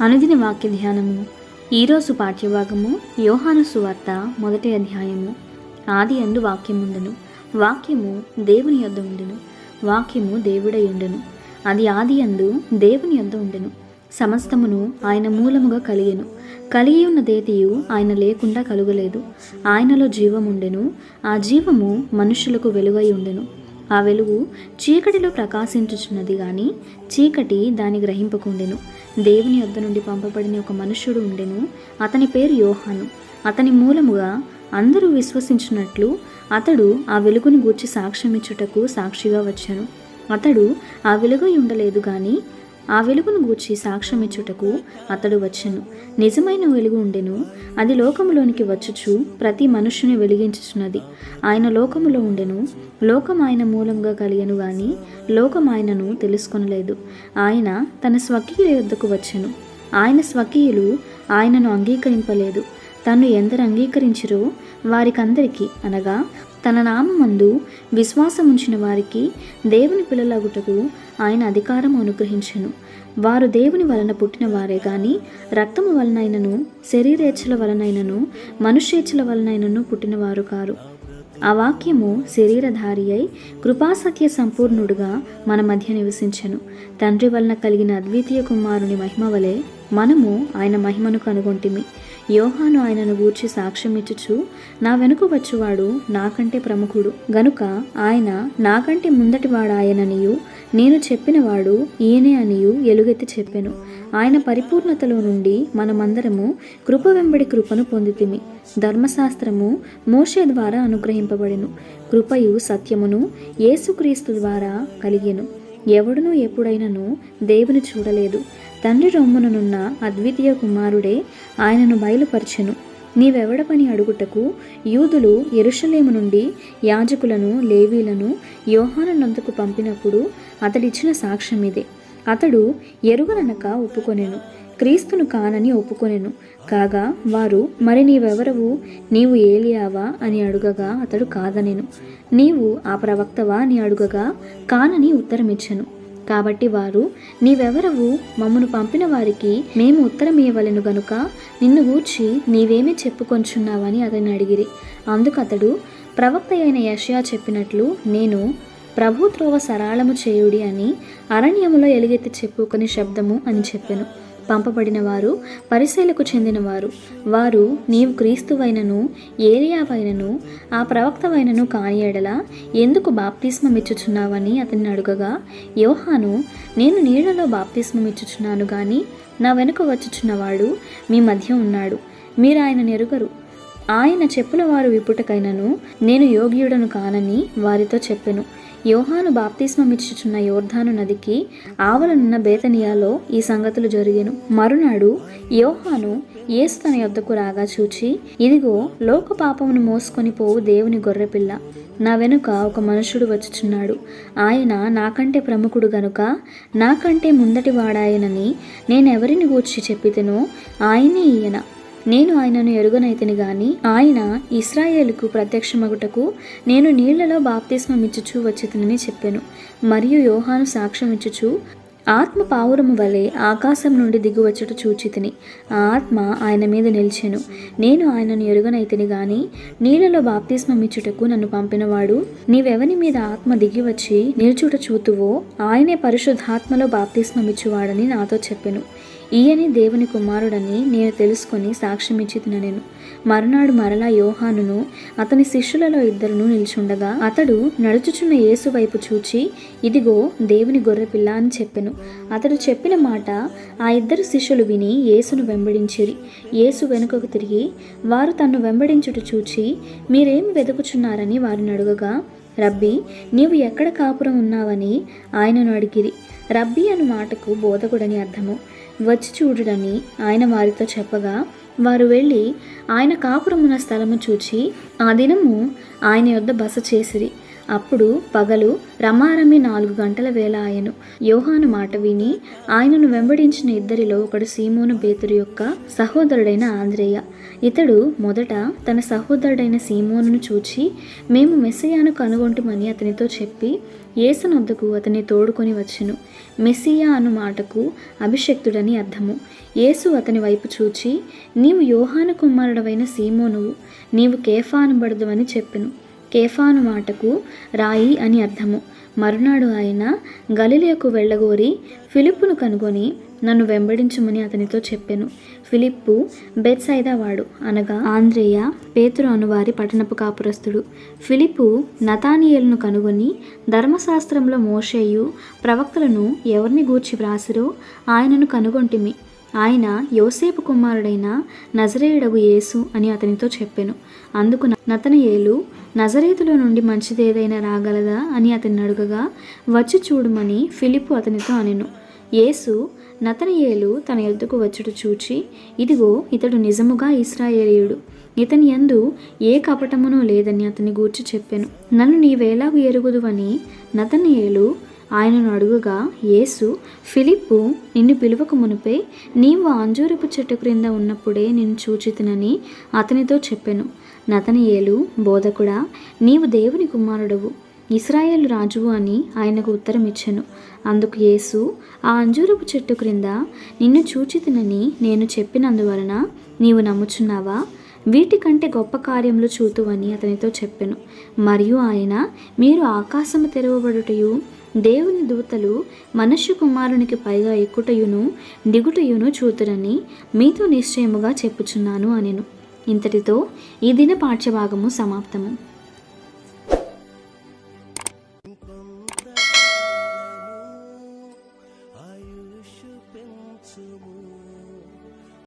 అనుదిన వాక్య ధ్యానము. ఈరోజు పాఠ్యభాగము యోహాను సువార్త మొదటి అధ్యాయము. ఆది అందు వాక్యముండెను. వాక్యము దేవుని యొద్ద ఉండెను. వాక్యము దేవుడై ఉండెను. అది ఆది అందు దేవుని యొద్ద ఉండెను. సమస్తమును ఆయన మూలముగా కలిగెను. కలిగి ఉన్న దేతియు ఆయన లేకుండా కలుగలేదు. ఆయనలో జీవముండెను. ఆ జీవము మనుషులకు వెలుగై ఉండెను. ఆ వెలుగు చీకటిలో ప్రకాశించుచున్నది గాని చీకటి దాని గ్రహింపకుండెను దేవుని యొద్ద నుండి పంపబడిన ఒక మనుష్యుడు ఉండెను. అతని పేరు యోహాను. అతని మూలముగా అందరూ విశ్వసించినట్లు అతడు ఆ వెలుగుని గూర్చి సాక్ష్యమిచ్చుటకు సాక్షిగా వచ్చాను. అతడు ఆ వెలుగై ఉండలేదు కానీ ఆ వెలుగును గూర్చి సాక్ష్యమిచ్చుటకు అతడు వచ్చెను. నిజమైన వెలుగు ఉండెను. అది లోకములోనికి వచ్చుచు ప్రతి మనుష్యుని వెలిగించుచున్నది. ఆయన లోకములో ఉండెను. లోకం ఆయన మూలంగా కలిగను గాని లోకం ఆయనను తెలుసుకొనలేదు. ఆయన తన స్వకీయుల యొద్దకు వచ్చెను. ఆయన స్వకీయులు ఆయనను అంగీకరింపలేదు. తను ఎందరు అంగీకరించిరో వారికందరికీ అనగా తన నామందు విశ్వాసముంచిన వారికి దేవుని పిల్లలగుటకు ఆయన అధికారం అనుగ్రహించెను. వారు దేవుని వలన పుట్టిన వారే గాని రక్తము వలనైనను శరీరేచ్ఛల వలనైనను మనుష్యేచ్ఛల వలనైనను పుట్టినవారు కారు. ఆ వాక్యము శరీరధారి అయి కృపాసఖ్య సంపూర్ణుడుగా మన మధ్య నివసించెను. తండ్రి వలన కలిగిన అద్వితీయ కుమారుని మహిమ వలె మనము ఆయన మహిమను కనుగొంటిమి. యోహాను ఆయనను గూర్చి సాక్ష్యమిచ్చుచు నా వెనుక వచ్చువాడు నాకంటే ప్రముఖుడు. గనుక ఆయన నాకంటే ముందటివాడాయననియు నేను చెప్పినవాడు ఈయనే అనియు ఎలుగెత్తి చెప్పెను. ఆయన పరిపూర్ణతలో నుండి మనమందరము కృప వెంబడి కృపను పొందితిమి. ధర్మశాస్త్రము మోషే ద్వారా అనుగ్రహింపబడెను. కృపయు సత్యమును యేసుక్రీస్తు ద్వారా కలిగెను. ఎవడునూ ఎప్పుడైనను దేవుని చూడలేదు. తండ్రి రొమ్ముననున్న అద్వితీయ కుమారుడే ఆయనను బయలుపరచెను. నీవెవడపని అడుగుటకు? యూదులు ఎరుషలేము నుండి యాజకులను లేవీలను యోహానునందుకు పంపినప్పుడు అతడిచ్చిన సాక్ష్యం ఇదే అతడు ఎరుగననక ఒప్పుకొనెను. క్రీస్తును కానని ఒప్పుకొనెను. కాగా వారు మరి నీవెవరవు? నీవు ఏలియావా? అని అడుగగా అతడు కాదనెను. నీవు ఆ ప్రవక్తవా? అని అడుగగా కానని ఉత్తరమిచ్చను. కాబట్టి వారు నీవెవరవు? మమ్మను పంపిన వారికి మేము ఉత్తరం ఇవ్వలేను గనుక నిన్ను గూర్చి నీవేమీ చెప్పుకొంచున్నావని అతన్ని అడిగిరి. అందుకు అతడు ప్రవక్త అయిన యషయా చెప్పినట్లు నేను ప్రభు త్రోవ సరాళము చేయుడి అని అరణ్యములో ఎలుగెత్తి చెప్పుకొని శబ్దము అని చెప్పాను. పంపబడిన వారు పరిశీలకు చెందినవారు. వారు నీవు క్రీస్తువైనను ఏలియావైనను ఆ ప్రవక్తవైనను కాని ఎడల ఎందుకు బాప్తిస్మమిచ్చుచున్నావని అతన్ని అడుగగా యోహాను నేను నీళ్ళలో బాప్తిస్మమిచ్చుచున్నాను గాని నా వెనుక వచ్చుచున్నవాడు మీ మధ్య ఉన్నాడు. మీరు ఆయన నెరుగరు. ఆయన చెప్పుల వారు విపుటకైనను నేను యోగ్యుడను కానని వారితో చెప్పెను. యోహాను బాప్తిస్మమిచ్చుచున్న యోర్ధాను నదికి ఆవలనున్న బేతనియాలో ఈ సంగతులు జరిగాను. మరునాడు యోహాను యేసు తన యొద్దకు రాగా చూచి ఇదిగో లోక పాపమును మోసుకొని పోవు దేవుని గొర్రెపిల్ల. నా వెనుక ఒక మనుషుడు వచ్చుచున్నాడు. ఆయన నాకంటే ప్రముఖుడు గనుక నాకంటే ముందటి వాడాయనని నేనెవరిని గూర్చి చెప్పితేనో ఆయనే ఈయన. నేను ఆయనను ఎరుగనైతిని గాని ఆయన ఇస్రాయేలుకు ప్రత్యక్షమగుటకు నేను నీళ్ళలో బాప్తిస్మం ఇచ్చుచూ వచ్చితనని చెప్పాను. మరియు యోహాను సాక్ష్యమిచ్చుచు ఆత్మ పావురము వలె ఆకాశం నుండి దిగువచ్చుట చూచితిని. ఆ ఆత్మ ఆయన మీద నిలిచెను. నేను ఆయనను ఎరుగనైతిని గాని నీళ్ళలో బాప్తిస్మం ఇచ్చుటకు నన్ను పంపినవాడు నీవెవని మీద ఆత్మ దిగి వచ్చి నిల్చుట చూతువో ఆయనే పరిశుద్ధాత్మలో బాప్తిస్మం ఇచ్చువాడని నాతో చెప్పెను. ఈయనే దేవుని కుమారుడని నేను తెలుసుకొని సాక్ష్యమిచ్చి నేను. మరునాడు మరలా యోహానును అతని శిష్యులలో ఇద్దరును నిల్చుండగా అతడు నడుచుచున్న యేసు వైపు చూచి ఇదిగో దేవుని గొర్రెపిల్ల అని చెప్పెను. అతడు చెప్పిన మాట ఆ ఇద్దరు శిష్యులు విని యేసును వెంబడించిరి. యేసు వెనుకకు తిరిగి వారు తన్ను వెంబడించుట చూచి మీరేమి వెతుకుచున్నారని వారిని అడుగగా రబ్బీ నీవు ఎక్కడ కాపురం ఉన్నావని ఆయనను అడిగిరి. రబ్బీ అను మాటకు బోధకుడని అర్థము. వచ్చి చూడుడని ఆయన వారితో చెప్పగా వారు వెళ్ళి ఆయన కాపురమున్న స్థలము చూచి ఆ దినము ఆయన యొద్ద బస చేసిరి. అప్పుడు పగలు రమారమి నాలుగు గంటల వేళ ఆయను యోహాను మాట విని ఆయనను వెంబడించిన ఇద్దరిలో ఒకడు సీమోను బేతురు యొక్క సహోదరుడైన ఆంద్రేయ. ఇతడు మొదట తన సహోదరుడైన సీమోనును చూచి మేము మెస్సయాను కనుగొంటుమని అతనితో చెప్పి యేసునొద్దకు అతన్ని తోడుకొని వచ్చెను. మెస్సియా అను మాటకు అభిషక్తుడని అర్థము. యేసు అతని వైపు చూచి నీవు యోహాను కుమారుడవైన సీమోనువు. నీవు కేఫా అనబడదు అని చెప్పెను. కేఫాను మాటకు రాయి అని అర్థము. మరునాడు ఆయన గలిలియకు వెళ్ళగోరి ఫిలిప్పును కనుగొని నన్ను వెంబడించమని అతనితో చెప్పాను. ఫిలిప్పు బెత్సైదా వాడు అనగా ఆంధ్రేయ పేతురు అనువారి పట్టణపు కాపురస్తుడు ఫిలిప్పు నతానియల్ను కనుగొని ధర్మశాస్త్రంలో మోషేయు ప్రవక్తలను ఎవరిని గూర్చి వ్రాసిరో ఆయనను కనుగొంటిమి. ఆయన యోసేపు కుమారుడైన నజరేయుడగు యేసు అని అతనితో చెప్పెను. అందుకు నతనయేలు నజరేతులో నుండి మంచిదేదైనా రాగలదా అని అతన్ని అడుగగా వచ్చి చూడమని ఫిలిపు అతనితో అనెను. యేసు నతనయేలు తన ఎద్దుకు వచ్చుట చూచి ఇదిగో ఇతడు నిజముగా ఇస్రాయేలీయుడు ఇతని యందు ఏ కపటమునూ లేదని అతని గూర్చి చెప్పాను. నన్ను నీవేలాగు ఎరుగుదువని నతనయేలు ఆయనను అడుగుగా యేసు ఫిలిప్పు నిన్ను పిలువక మునిపే నీవు అంజూరపు చెట్టు క్రింద ఉన్నప్పుడే నిన్ను చూచితినని అతనితో చెప్పెను. నతనియేలు బోధకుడా నీవు దేవుని కుమారుడవు. ఇస్రాయేల్ రాజువు అని ఆయనకు ఉత్తరం ఇచ్చెను అందుకు యేసు ఆ అంజూరపు చెట్టు క్రింద నిన్ను చూచితినని నేను చెప్పినందువలన నీవు నమ్ముచున్నావా? వీటికంటే గొప్ప కార్యములు చూతువని అతనితో చెప్పెను. మరియు ఆయన మీరు ఆకాశము తెరవబడుటయు దేవుని దూతలు మనుష్య కుమారునికి పైగా ఎక్కుటయును దిగుటయును చూతురని మీతో నిశ్చయముగా చెప్పుచున్నాను అనెను. ఇంతటితో ఈ దిన పాఠ్యభాగము సమాప్తము.